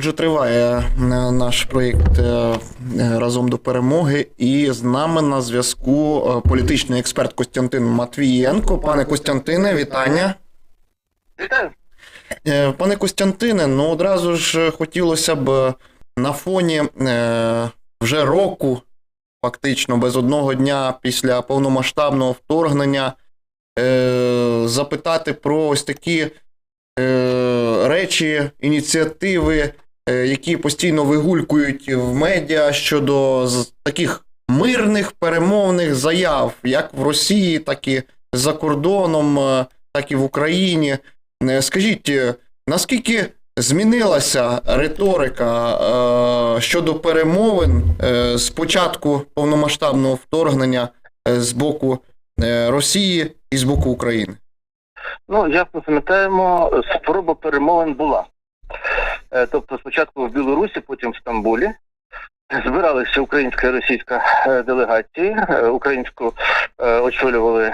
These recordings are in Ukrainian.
Отже, триває е, наш проєкт е, е, разом до перемоги, і з нами на зв'язку політичний експерт Костянтин Матвієнко. Пане Костянтине, вітання. Вітаю. Пане Костянтине, ну одразу ж хотілося б на фоні вже року, фактично без одного дня після повномасштабного вторгнення, запитати про ось такі речі, ініціативи, які постійно вигулькують в медіа щодо таких мирних перемовних заяв, як в Росії, так і за кордоном, е, так і в Україні. Е, Скажіть, е, наскільки змінилася риторика е, щодо перемовин е, з початку повномасштабного вторгнення е, з боку е, Росії і з боку України? Ну, як ми пам'ятаємо, спроба перемовин була. Е, Тобто спочатку в Білорусі, потім в Стамбулі. Збиралися українська і російська е, делегації. Е, Українську очолювали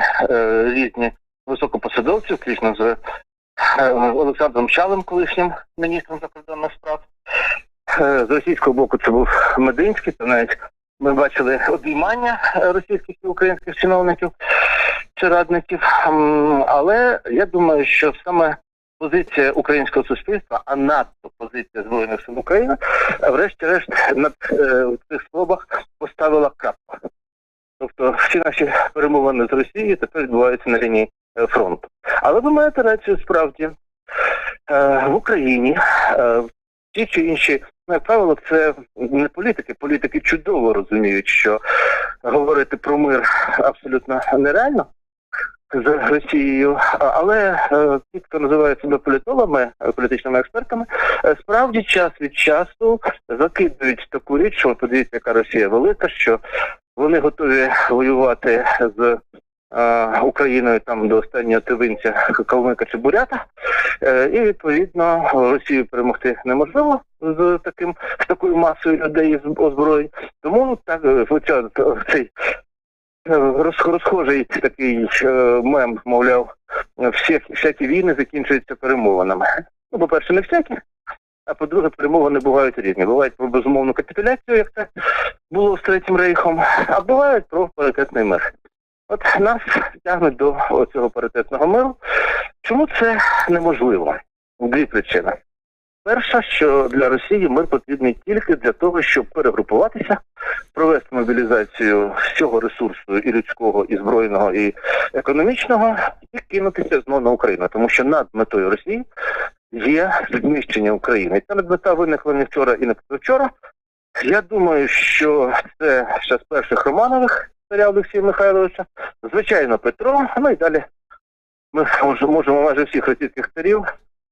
різні високопосадовці, включно з Олександром Чалим, колишнім міністром закордонних справ. З російського боку це був Мединський, то навіть ми бачили обіймання російських і українських чиновників чи радників. Але я думаю, що саме позиція українського суспільства, а надто позиція Збройних сил України, врешті-решт над е, цих спробах поставила крапку. Тобто всі наші перемовини з Росією тепер відбуваються на лінії е, фронту. Але ви маєте рацію справді Е, в Україні е, ті чи інші, ну, як правило, це не політики. Політики чудово розуміють, що говорити про мир абсолютно нереально з Росією, але е, ті, хто називає себе політологами, е, політичними експертами, е, справді час від часу закидують таку річ, що подивіться, яка Росія велика, що вони готові воювати з Україною там до останнього тивинця Калмика чи Бурята, і відповідно Росію перемогти неможливо з таким з такою масою людей з озброєнь. Тому так цей розхожий такий е, мем, мовляв, всі, всякі війни закінчуються перемовинами. Ну, по-перше, не всякі, а по-друге, перемовини бувають різні. Бувають про безумовну капітуляцію, як це було з Третім рейхом, а бувають про паритетний мир. От нас тягнуть до цього паритетного миру. Чому це неможливо? Дві причини. Перша, що для Росії мир потрібний тільки для того, щоб перегрупуватися, провести мобілізацію всього ресурсу і людського, і збройного, і економічного, і кинутися знову на Україну, тому що над метою Росії є знищення України. Ця мета виникла не вчора і не позавчора. Я думаю, що це ще з перших Романових царя Олексія Михайловича, звичайно, Петро, ну і далі ми можемо майже всіх російських царів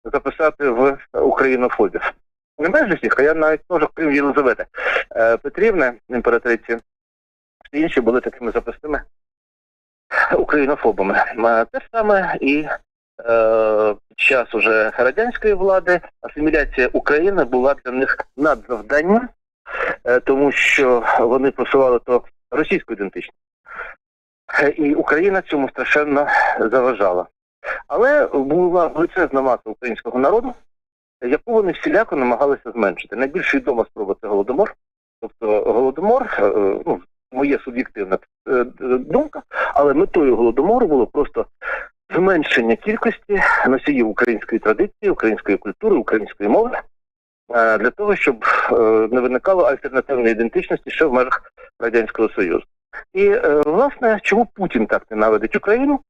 записати в українофобів. Не майже всіх, а я навіть можу, крім Єлизавети Е, Петрівни, імператриці, всі інші були такими записними українофобами. Те ж саме і е, під час уже радянської влади асиміляція України була для них надзавданням, е, тому що вони просували то російську ідентичність. І Україна цьому страшенно заважала. Але була величезна маса українського народу, яку вони всіляко намагалися зменшити. Найбільш відома спроба це голодомор. Тобто голодомор, е, ну, моє суб'єктивна е, думка, але метою голодомору було просто зменшення кількості носіїв української традиції, української культури, української мови, е, для того, щоб не виникало альтернативної ідентичності ще в межах Радянського Союзу. І, власне, чому Путін так ненавидить Україну?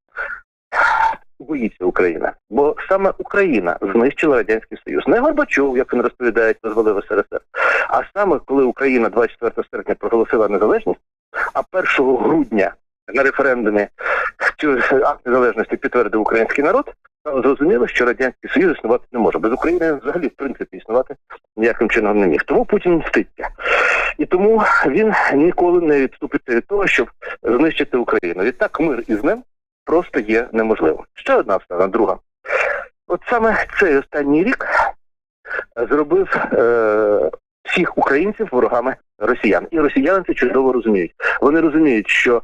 Боїться Україна, бо саме Україна знищила радянський союз. Не Горбачов, як він розповідає, розвалив СРСР. А саме коли Україна 24 серпня проголосила незалежність, а 1 грудня на референдумі цю акт незалежності підтвердив український народ, зрозуміло, що радянський союз існувати не може. Без України взагалі в принципі існувати ніяким чином не міг. Тому Путін мститься. І тому він ніколи не відступиться від того, щоб знищити Україну. Відтак мир із ним просто є неможливим. Ще одна обставина, друга. От саме цей останній рік зробив е, всіх українців ворогами росіян. І росіяни це чудово розуміють. Вони розуміють, що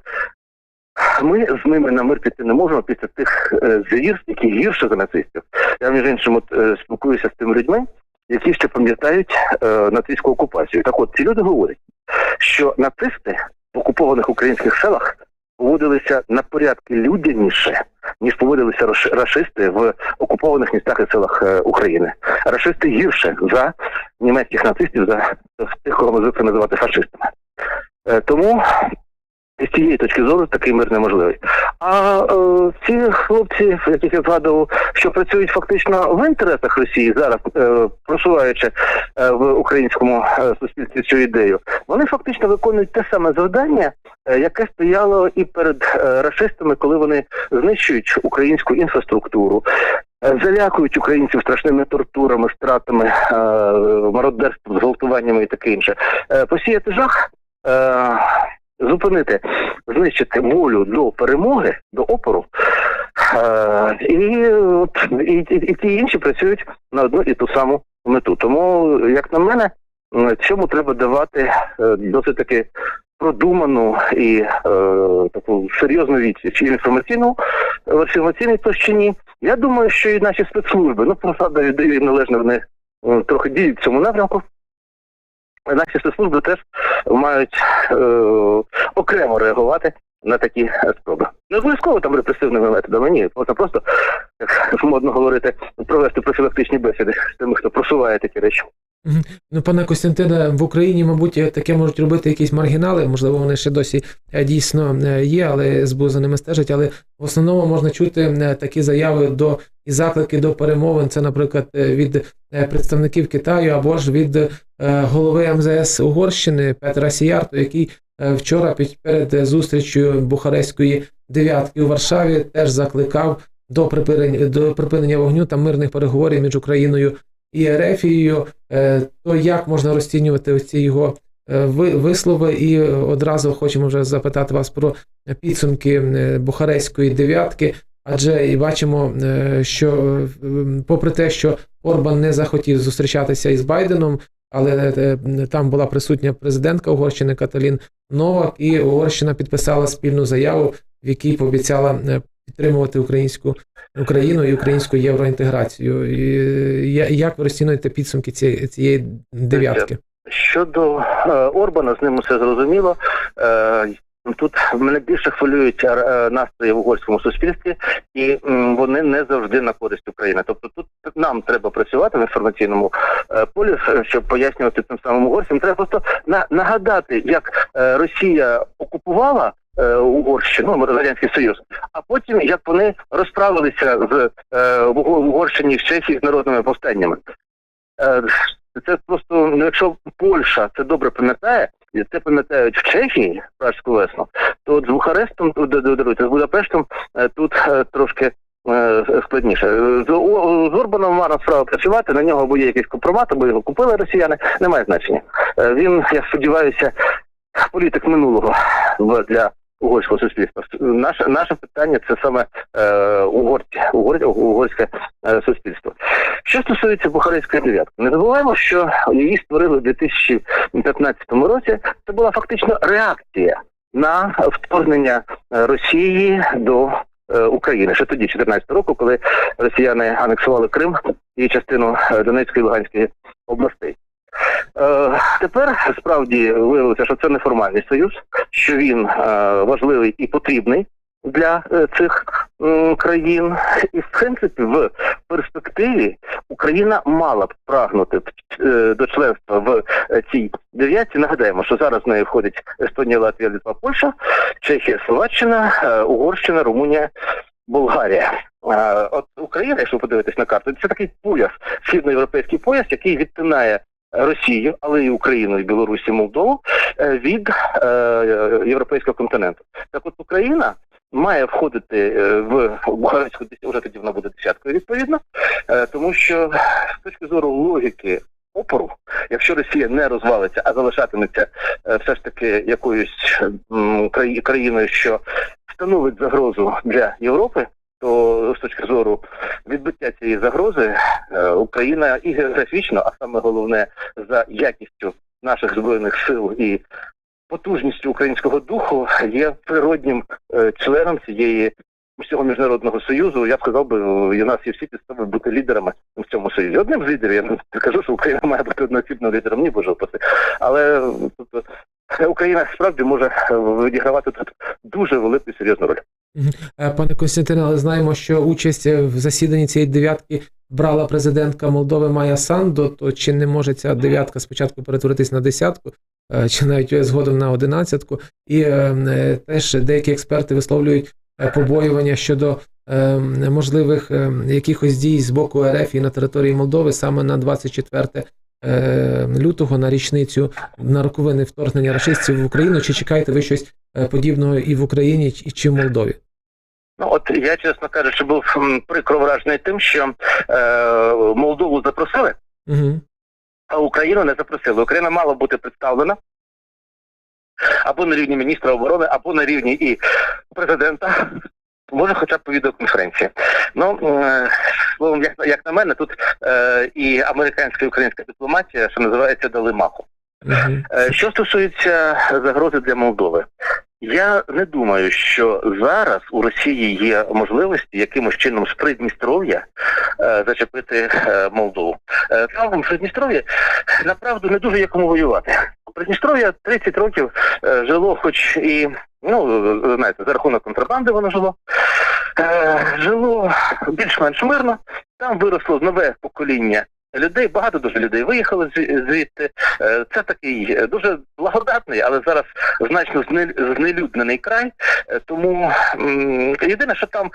ми з ними на мир піти не можемо після тих е, звірств, які гірше за нацистів. Я між іншим от, е, спілкуюся з тими людьми, які ще пам'ятають е, нацистську окупацію. Так от ці люди говорять, що нацисти в окупованих українських селах поводилися на порядки людяніше, ніж поводилися рашисти в окупованих містах і селах е, України. Рашисти гірше за німецьких нацистів, за тих, кого ми звикли називати фашистами. Е, Тому з цієї точки зору такий мир неможливий. А е, ці хлопці, яких я згадував, що працюють фактично в інтересах Росії зараз, е, просуваючи е, в українському е, суспільстві цю ідею, вони фактично виконують те саме завдання, е, яке стояло і перед е, расистами, коли вони знищують українську інфраструктуру. Залякують українців страшними тортурами, стратами, мародерством, зґвалтуваннями і таке інше. Посіяти жах, зупинити, знищити волю до перемоги, до опору. Е, і, от, і, і, ті інші працюють на одну і ту саму мету. Тому, як на мене, цьому треба давати е, досить таки продуману і е, таку серйозну відсіч інформаційну в інформаційній площині. Я думаю, що і наші спецслужби, ну посада віддаю їм належно, вони е, трохи діють в цьому напрямку. Наші служби теж мають е, окремо реагувати на такі спроби. Не обов'язково там репресивними методами, ні. Можна просто, як модно говорити, провести профілактичні бесіди з тими, хто просуває такі речі. Ну, пане Костянтине, в Україні, мабуть, таке можуть робити якісь маргінали, можливо, вони ще досі е, дійсно е, є, але СБУ за ними стежить. Але в основному можна чути е, такі заяви до і заклики до перемовин. Це, наприклад, від представників Китаю або ж від голови МЗС Угорщини Петра Сіярто, який вчора перед зустрічю Бухарестської дев'ятки у Варшаві теж закликав до припинення до припинення вогню та мирних переговорів між Україною і Ерефією, е, то як можна розцінювати ці його е, вислови? І одразу хочемо вже запитати вас про підсумки е, Бухарестської дев'ятки. Адже і бачимо, що попри те, що Орбан не захотів зустрічатися із Байденом, але там була присутня президентка Угорщини Каталін Новак, і Угорщина підписала спільну заяву, в якій пообіцяла підтримувати українську Україну і українську євроінтеграцію. І як ви розцінуєте підсумки цієї, цієї дев'ятки? Щодо е, Орбана, з ним усе зрозуміло. Е, Тут мене більше хвилюють е, настрої в угорському суспільстві, і вони не завжди на користь України. Тобто тут нам треба працювати в інформаційному полі, щоб пояснювати тим самим угорцям. Треба просто на, нагадати, як Росія окупувала Угорщину, ну, Радянський Союз, а потім як вони розправилися з е, в Угорщині в Чехії з народними повстаннями. Е, це просто, ну якщо Польща це добре пам'ятає, і це пам'ятають в Чехії пражську весну, то от з Бухарестом, д- з Будапештом е, тут е, трошки е, складніше. Е, З, Орбаном марна справа працювати, на нього або є якийсь компромат, або його купили росіяни, немає значення. Е, Він, я сподіваюся, політик минулого для угорського суспільства. Наше, наше питання це саме е, угорці, угор, угорське е, суспільство. Що стосується Бухарестської дев'ятки, не забуваємо, що її створили в 2015 році. Це була фактично реакція на вторгнення Росії до е, України. Ще тоді, 14 року, коли росіяни анексували Крим і частину е, Донецької і Луганської областей. Е, тепер справді виявилося, що це неформальний союз, що він е, важливий і потрібний для е, цих м, країн, і в принципі в перспективі Україна мала б прагнути е, до членства в е, цій дев'ятці. Нагадаємо, що зараз в неї входять Естонія, Латвія, Литва, Польща, Чехія, Словаччина, е, Угорщина, Румунія, Болгарія. Е, От Україна, якщо ви подивитесь на карту, це такий пояс, східноєвропейський пояс, який відтинає Росію, але і Україну, і Білорусь, і Молдову е, від е, європейського континенту. Так от Україна має входити е, в Бухарестську вже тоді вона буде десяткою відповідно, тому що з точки зору логіки опору, якщо Росія не розвалиться, а залишатиметься все ж таки якоюсь країною, що становить загрозу для Європи. То з точки зору відбиття цієї загрози е, Україна і географічно, а саме головне за якістю наших збройних сил і потужністю українського духу є природнім е, членом цієї всього міжнародного союзу, я б сказав би, у нас є всі підстави бути лідерами в цьому союзі. Одним з лідерів, я не кажу, що Україна має бути одноцінним лідером, ні боже упаси. Але тобто, Україна справді може відігравати тут дуже велику серйозну роль. Е, Пане Костянтине, але знаємо, що участь е, в засіданні цієї дев'ятки брала президентка Молдови Майя Санду. То чи не може ця дев'ятка спочатку перетворитись на десятку, е, чи навіть згодом на одинадцятку? І теж деякі експерти висловлюють побоювання щодо можливих якихось дій з боку РФ і на території Молдови саме на 24 е, лютого на річницю на роковини вторгнення рашистів в Україну. Чи чекаєте ви щось подібного і в Україні, і чи в Молдові? Ну от я, чесно кажучи, був прикро вражений тим, що е, Молдову запросили, Угу. а Україну не запросили. Україна мала бути представлена або на рівні міністра оборони, або на рівні і президента. Може, хоча б по відеоконференції. Ну, е, словом, як, як на мене, тут е, і американська і українська дипломатія, що називається, дали маху. Е, Що стосується загрози для Молдови, я не думаю, що зараз у Росії є можливості якимось чином з Придністров'я е, зачепити е, Молдову. Е, Словом, Придністров'я направду не дуже є кому воювати. Придністров'я 30 років жило, хоч і ну знаєте, за рахунок контрабанди воно жило. Жило більш-менш мирно. Там виросло нове покоління людей. Багато дуже людей виїхали зві- звідти. Е, Це такий е, дуже благодатний, але зараз значно зне- знелюднений край. Е, Тому єдине, що там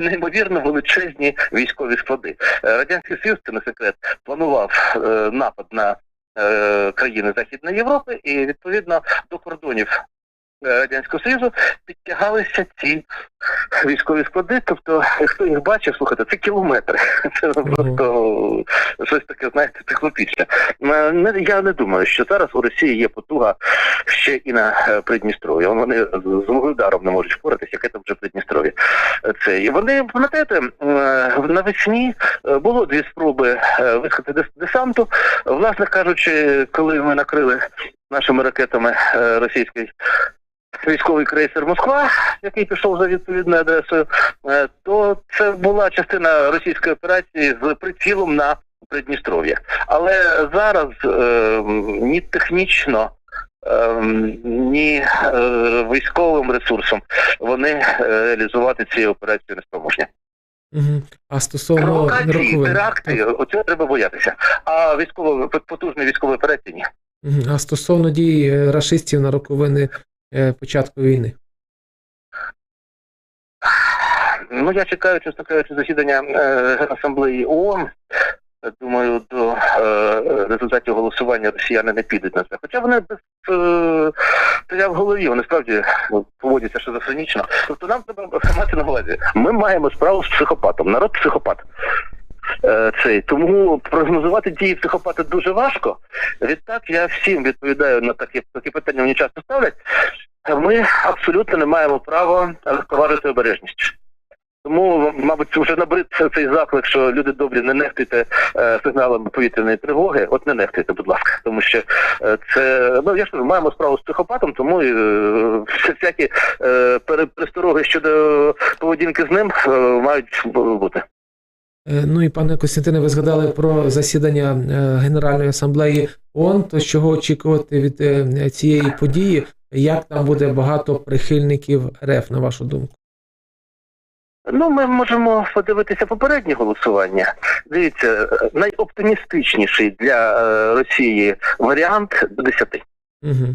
неймовірно величезні військові склади. Радянський Союз, це не секрет, планував напад на країни Західної Європи, і відповідно до кордонів. Е, Радянського Союзу підтягалися ці військові склади. Тобто, хто їх бачив, слухайте, це кілометри. Це просто щось таке, знаєте, циклопічне. Е, Я не думаю, що зараз у Росії є потуга ще і на е, Придністров'я. Вони з Вугледаром не можуть впоратися, яке там вже Придністров'я. Е, Це і вони пам'ятаєте, навесні було дві спроби е, десанту. Власне кажучи, коли ми накрили нашими ракетами російський. Військовий крейсер Москва, який пішов за відповідною адресою, е, то це була частина російської операції з прицілом на Придністров'я. Але зараз е, ні технічно, е, ні е, військовим ресурсом вони реалізувати цією операцією не спроможні. Угу. А стосовно Провокації, теракти, оцього треба боятися. А військово потужні військові операції ні. А стосовно дій рашистів на роковини початку війни. Ну, я чекаю, чесно кажучи, засідання е, Генасамблеї ООН. Думаю, до е, результатів голосування росіяни не підуть на це. Хоча вони без е, в голові, вони справді ну, поводяться шизофренічно. Тобто нам треба мати на увазі. Ми маємо справу з психопатом. Народ психопат. Е, цей. Тому прогнозувати дії психопата дуже важко. Відтак я всім відповідаю на такі, такі питання, мені часто ставлять. Ми абсолютно не маємо права легковажити обережність. Тому, мабуть, вже набрид цей заклик, що люди добрі, не нехтуйте е, сигналами повітряної тривоги. От не нехтуйте, будь ласка, тому що е, це ну я ж кажу, маємо справу з психопатом, тому і, е, всякі е, перестороги щодо поведінки з ним е, мають бути. Е, Ну і пане Костянтине, ви згадали про засідання е, Генеральної асамблеї ООН, то чого очікувати від цієї події? Як там буде багато прихильників РФ, на вашу думку? Ну, ми можемо подивитися попереднє голосування. Дивіться, найоптимістичніший для е, Росії варіант до 10. Угу.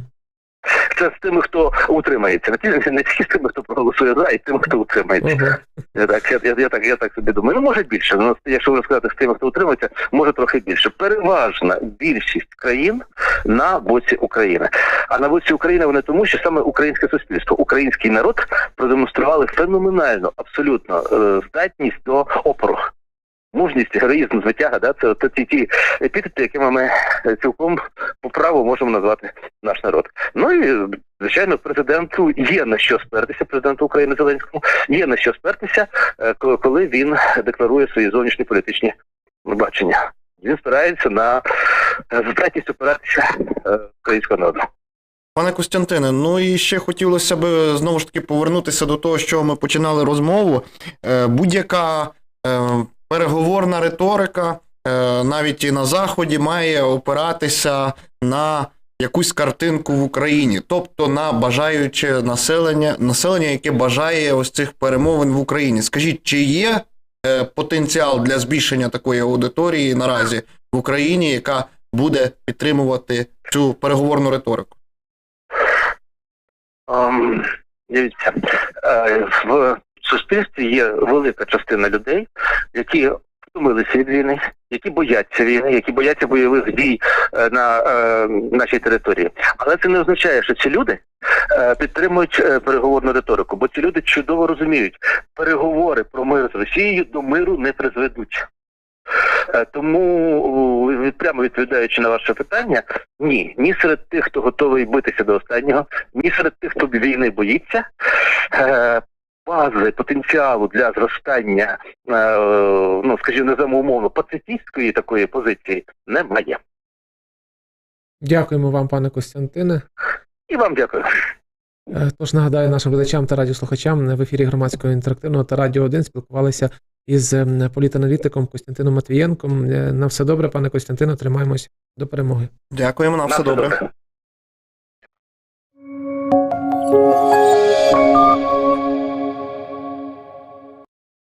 Це з тими, хто утримається. Не тільки не тільки з тими, хто проголосує за, і з тими, хто утримається. Ого. Я так, я, я, я так, я так собі думаю. Ну, може більше. Ну, якщо ви сказати з тими, хто утримується, може трохи більше. Переважна більшість країн на боці України. А на боці України вони тому, що саме українське суспільство, український народ продемонстрували феноменальну, абсолютно е, здатність до опору. Мужність, героїзм, звитяга, да, це, це ті, епітети, якими ми е, цілком по праву можемо назвати наш народ. Ну і звичайно, президенту є на що спертися, президенту України Зеленському є на що спертися, е, коли він декларує свої зовнішні політичні бачення. Він спирається на е, здатність опиратися українського народу. Пане Костянтине, ну і ще хотілося б знову ж таки повернутися до того, чого ми починали розмову. Будь-яка переговорна риторика, е, навіть і на Заході, має опиратися на якусь картинку в Україні, тобто на бажаюче населення, населення, яке бажає ось цих перемовин в Україні. Скажіть, чи є е, потенціал для збільшення такої аудиторії наразі в Україні, яка буде підтримувати цю переговорну риторику? Ем, Дивіться, е, в суспільстві є велика частина людей, які втомилися від війни, які бояться війни, які бояться бойових дій е, на е, нашій території. Але це не означає, що ці люди е, підтримують е, переговорну риторику, бо ці люди чудово розуміють, переговори про мир з Росією до миру не призведуть. Е, Тому прямо відповідаючи на ваше питання, ні, ні серед тих, хто готовий битися до останнього, ні серед тих, хто війни боїться, е, бази потенціалу для зростання, е, ну скажімо, називаємо умовно, пацифістської такої позиції немає. Дякуємо вам, пане Костянтине. І вам дякую. Е, Тож нагадаю нашим глядачам та радіослухачам в ефірі громадського інтерактивного та радіо 1 спілкувалися із ем, політаналітиком Костянтином Матвієнком. Е, На все добре, пане Костянтино, тримаємось до перемоги. Дякуємо, на все добре.